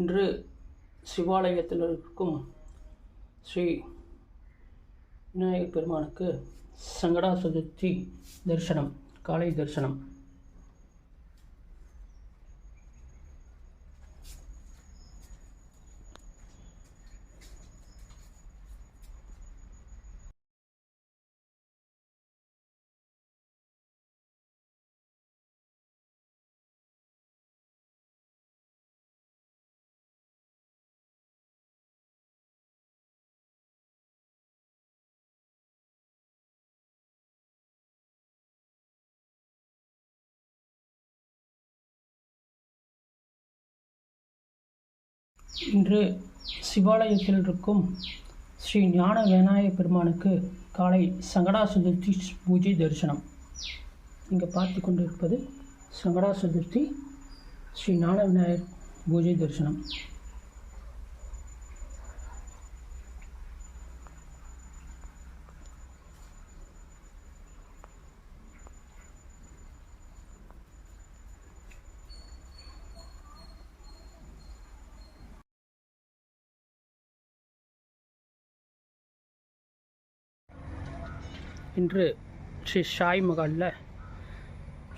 இன்று சிவாலயத்தில் இருக்கும் ஸ்ரீ விநாயகர் பெருமானுக்கு சங்கடா சதுர்த்தி தரிசனம் காலை தரிசனம். இன்று சிவாலயத்தில் இருக்கும் ஸ்ரீ ஞான விநாயக பெருமானுக்கு காலை சங்கடா சதுர்த்தி பூஜை தரிசனம். இங்கே பார்த்து கொண்டு இருப்பது சங்கடா சதுர்த்தி ஸ்ரீ ஞான விநாயகர் பூஜை தரிசனம். இன்று ஸ்ரீ சாய் மகாலில்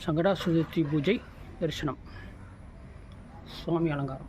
சங்கடா சுதுர்த்தி பூஜை தரிசனம். சுவாமி அலங்காரம்.